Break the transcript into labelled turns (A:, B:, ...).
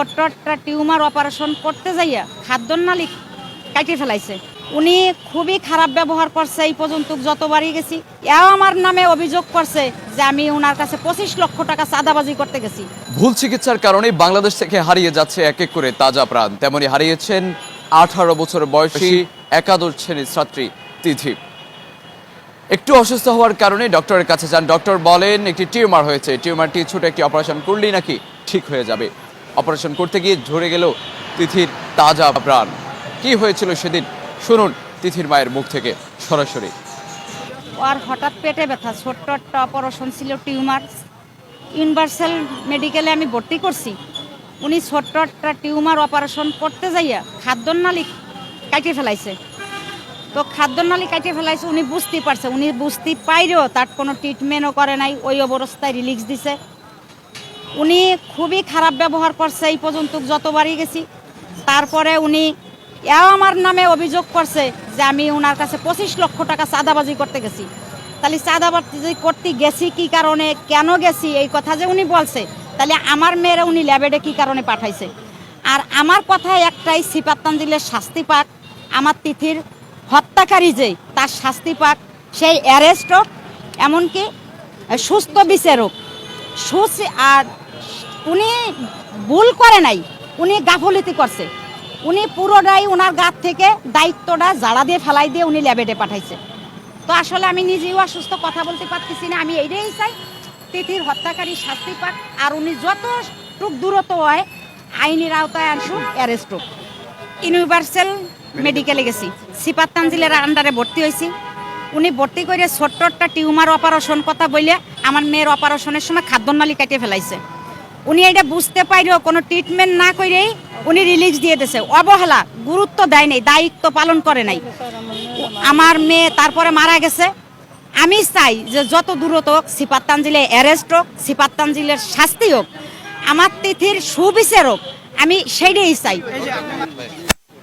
A: ছোট্ট একটা tumour operation করতে যাইয়া খাদ্যনালী কাটে ফেলাইছে। উনি খুবই খারাপ ব্যবহার করছে এই পর্যন্ত যতবারই গেছি। এও আমার নামে অভিযোগ করছে যে আমি ওনার কাছে পঁচিশ লক্ষ টাকা চাঁদাবাজি করতে গেছি।
B: ভুল চিকিৎসার কারণে বাংলাদেশ থেকে হারিয়ে যাচ্ছে এক এক করে তাজা প্রাণ। তেমনি হারিয়েছেন আঠারো বছর বয়সী একাদশ শ্রেণির ছাত্রী তিথি। একটু অসুস্থ হওয়ার কারণে ডক্টরের কাছে যান। ডক্টর বলেন একটি টিউমার হয়েছে। টিউমারটি ছোট একটি অপারেশন করলেই নাকি ঠিক হয়ে যাবে। অপারেশন করতে গিয়ে ঝরে গেল তিথির তাজা প্রাণ। কি হয়েছিল সেদিন? শুনুন তিথির মায়ের মুখ থেকে সরাসরি।
A: আর হঠাৎ পেটে ব্যথা, ছোট্ট একটা অপারেশন ছিল টিউমার। ইউনিভার্সাল মেডিকেলে আমি ভর্তি করছি। উনি ছোট্ট একটা টিউমার অপারেশন করতে যাইয়া খাদ্যনালী কাটে ফেলাইছে। তো খাদ্যনালী কাটে ফেলাইছে, উনি বুঝতে পারছে, উনি বুঝতে পাইরেও তার কোনো ট্রিটমেন্টও করে নাই, ওই অবস্থায় রিলিক্স দিছে। উনি খুবই খারাপ ব্যবহার করছে এই পর্যন্ত যতবারই গেছি। তারপরে উনি এও আমার নামে অভিযোগ করছে যে আমি ওনার কাছে পঁচিশ লক্ষ টাকা চাঁদাবাজি করতে গেছি। তাহলে চাঁদাবাজি করতে গেছি কি কারণে? কেন গেছি? এই কথা যে উনি বলছে, তাহলে আমার মেয়েরা উনি ল্যাবেডে কি কারণে পাঠাইছে? আর আমার কথা একটাই সিপাত্তাঞ্জিলের শাস্তি পাক, আমার তিথির হত্যাকারী যে, তার শাস্তি পাক, সেই অ্যারেস্ট হোক এমনকি সুস্থ বিচারক, সুচ আর উনি ভুল করে নাই, উনি গাফলিতি করছে। উনি পুরোটাই ওনার গাত থেকে দায়িত্বটা জাড়া দিয়ে ফেলাই দিয়ে উনি ল্যাবেটে পাঠাইছে। তো আসলে আমি নিজেও অসুস্থ, কথা বলতে পারতেছি না, আমি এইটাই চাই, তিথির হত্যাকারী শাস্তি পাক, আর উনি যত টুক দূরত্ব হয়, আইনের আওতায় আনসুক, অ্যারেস্ট হোক। ইউনিভার্সাল মেডিকেলে গেছি সিপাত তানজিলের আন্ডারে ভর্তি হয়েছি। উনি ভর্তি করে ছোট্ট একটা টিউমার অপারেশন কথা বলে আমার মেয়ের অপারেশনের সময় খাদ্যনালী কাটিয়ে ফেলাইছে। উনি এটা বুঝতে পাইলেও কোনো ট্রিটমেন্ট না করেই উনি রিলিজ দিয়ে দিয়েছে অবহেলা, গুরুত্ব দেয় নাই, দায়িত্ব পালন করে নাই। আমার মেয়ে তারপরে মারা গেছে। আমি চাই যে যত দূরত হোক সিপাত তানজিলে অ্যারেস্ট হোক সিপাত তানজিলের শাস্তি হোক, আমার তিথির সুবিচার হোক, আমি সেইটাই চাই।